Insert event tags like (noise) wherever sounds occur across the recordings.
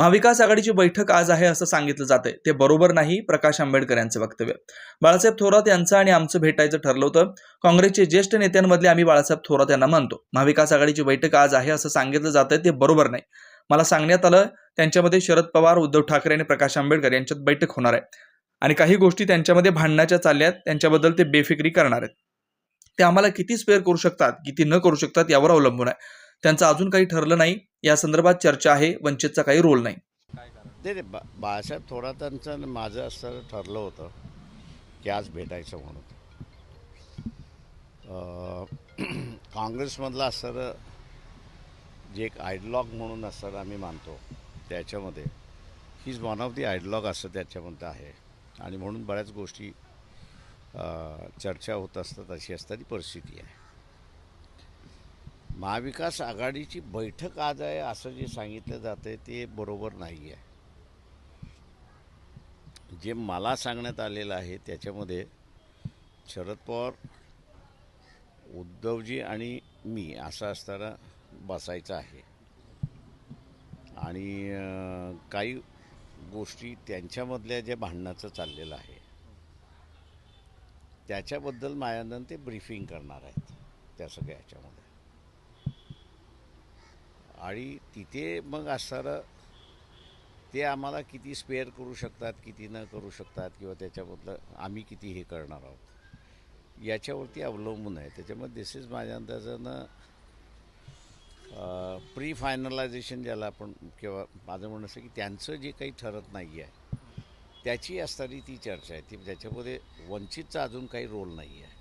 महाविकास आघाडीची बैठक आज आहे असं सांगितलं जाते ते बरोबर नाही प्रकाश आंबेडकर यांचं वक्तव्य. बाळासाहेब थोरात यांचं आणि आमचं भेटायचं ठरलं होतं. काँग्रेसचे ज्येष्ठ नेत्यांमधले आम्ही बाळासाहेब थोरात यांना मानतो. महाविकास आघाडीची बैठक आज आहे असं सांगितलं जातंय ते बरोबर नाही. मला सांगण्यात आलं त्यांच्यामध्ये शरद पवार उद्धव ठाकरे आणि प्रकाश आंबेडकर यांच्यात बैठक होणार आहे. आणि काही गोष्टी त्यांच्यामध्ये भांडण्याच्या चालल्यात त्यांच्याबद्दल ते बेफिक्री करणार आहेत. ते आम्हाला किती स्पेअर करू शकतात किती न करू शकतात यावर अवलंबून आहे. त्यांचं अजून काही ठरलं नाही. या संदर्भात चर्चा आहे. वंचितचा काही रोल नाही. नाही बाळासाहेब थोडा त्यांचं माझं असं ठरलं होतं की आज भेटायचं म्हणून. काँग्रेसमधला (clears throat) काँग्रेसमधलं जे एक आयडलॉग म्हणून असतं आम्ही मानतो त्याच्यामध्ये he's one of the ideologue असं त्याच्यामध्ये आहे. आणि म्हणून बऱ्याच गोष्टी चर्चा होत असतात अशी असणारी परिस्थिती आहे. महाविकास आघाडीची बैठक आज आहे असं जे सांगितलं जातं ते बरोबर नाही आहे जे मला सांगण्यात आलेलं आहे त्याच्यामध्ये शरद पवार उद्धवजी आणि मी असं असताना बसायचं आहे. आणि काही गोष्टी त्यांच्यामधल्या ज्या भांडणाचं चाललेलं आहे त्याच्याबद्दल मायानंद ते ब्रीफिंग करणार आहेत त्या सगळ्या ह्याच्यामध्ये. आणि तिथे मग असणारं ते आम्हाला किती स्पेअर करू शकतात किती न करू शकतात किंवा त्याच्याबद्दल आम्ही किती हे करणार आहोत याच्यावरती अवलंबून आहे. त्याच्यामुळे दिस इज माझ्या अंदाजानं प्री फायनलायझेशन ज्याला आपण किंवा माझं म्हणणं असं की त्यांचं जे काही ठरत नाही आहे त्याची असणारी ती चर्चा आहे. ती त्याच्यामध्ये वंचितचा अजून काही रोल नाही आहे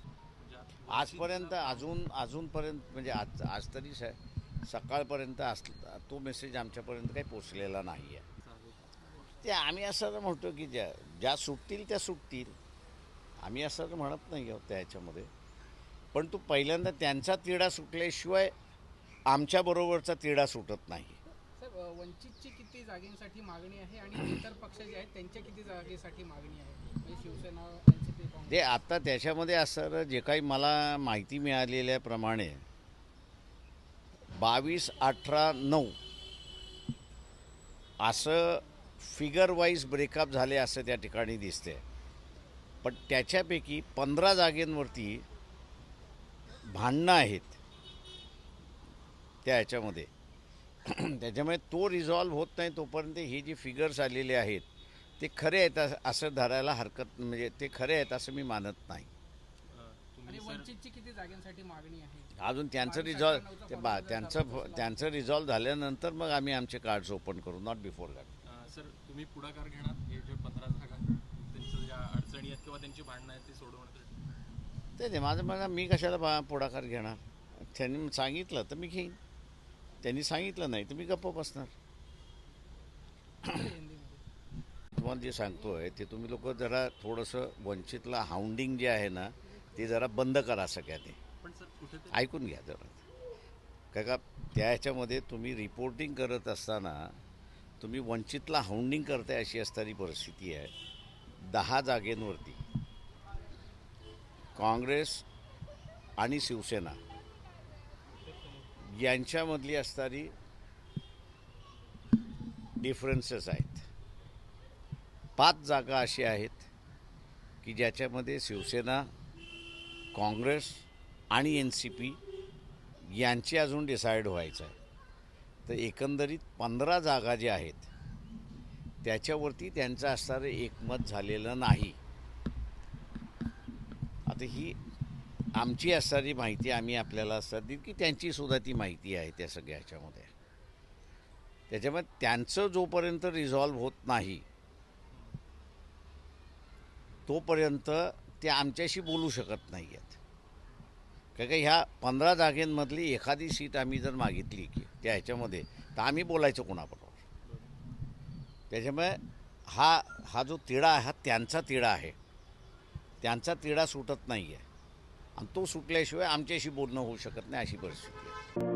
आजपर्यंत अजून अजूनपर्यंत म्हणजे आज आज तरी सकाळपर्यंत अस तो मेसेज आमच्यापर्यंत काही पोचलेला नाही आहे ते आम्ही असं म्हणतो की ज्या ज्या सुटतील त्या सुटतील. आम्ही असं म्हणत नाही आहोत त्याच्यामध्ये. पण तो पहिल्यांदा त्यांचा तिढा सुटल्याशिवाय आमच्याबरोबरचा तिढा सुटत नाही. वंचितची किती जागेसाठी मागणी आहे आणि इतर पक्ष जे आहेत त्यांच्या किती जागेसाठी मागणी आहे? म्हणजे शिवसेना ते आता त्याच्यामध्ये असं जे काही मला माहिती मिळालेल्याप्रमाणे बावीस अठरा नऊ. असं फिगर वाईज ब्रेकअप झाले असं त्या ठिकाणी दिसते पण त्याच्यापैकी पंधरा जागेंवरती भांडणं आहेत. त्या ह्याच्यामध्ये त्याच्यामुळे तो रिझॉल्व्ह होत नाही तोपर्यंत हे जे फिगर्स आलेले आहेत ते खरे आहेत असं धरायला हरकत म्हणजे ते खरे आहेत असं मी मानत नाही. आणि वंचितची किती जागांसाठी मागणी आहे? अजून त्यांचं रिझॉल्व ते बा त्यांचं. त्यांचं रिझॉल्व झाल्यानंतर मग आम्ही आमचे कार्ड्स ओपन करू नॉट बिफोर दॅट सर तुम्ही पुढाकार घेणार? हे जे पंधरा जागा त्यांच्या ज्या अडचणी आहेत किंवा त्यांची भांडणं आहेत ती सोडवण्यासाठी ते नाही माझं म्हणणं मी कशाला बा पुढाकार घेणार? त्यांनी सांगितलं तर मी घेईन. त्यांनी सांगितलं नाही तर मी गप्प बसणार. तुम्हाला जे सांगतोय ते तुम्ही लोक जरा थोडंसं वंचितला हाऊंडिंग जे आहे ना ते जरा बंद करा सगळ्यांनी. ऐकून घ्या जरा. का का त्या ह्याच्यामध्ये तुम्ही रिपोर्टिंग करत असताना तुम्ही वंचितला हाऊंडिंग करताय अशी असणारी परिस्थिती आहे दहा जागेंवरती. काँग्रेस आणि शिवसेना यांच्यामधली असणारी डिफरन्सेस आहेत. पाच जागा अशी आहेत की ज्याच्यामध्ये शिवसेना काँग्रेस आणि एन सी पी यांची अजून डिसाईड व्हायचं आहे. तर एकंदरीत पंधरा जागा ज्या आहेत त्याच्यावरती त्यांचं असणारं एकमत झालेलं नाही. आता ही आमची असणारी माहिती आम्ही आपल्याला असतात देऊ की त्यांचीसुद्धा ती माहिती आहे त्या सगळ्या ह्याच्यामध्ये. त्याच्यामुळे त्यांचं जोपर्यंत रिझॉल्व्ह होत नाही तोपर्यंत ते आमच्याशी बोलू शकत नाही आहेत का का ह्या पंधरा जागेंमधली एखादी सीट आम्ही जर मागितली की त्या ह्याच्यामध्ये तर आम्ही बोलायचं कोणाबरोबर? त्याच्यामुळे हा हा जो तिढा आहे हा त्यांचा तिढा आहे. त्यांचा तिढा सुटत नाही आहे आणि तो सुटल्याशिवाय आमच्याशी बोलणं होऊ शकत नाही अशी परिस्थिती आहे.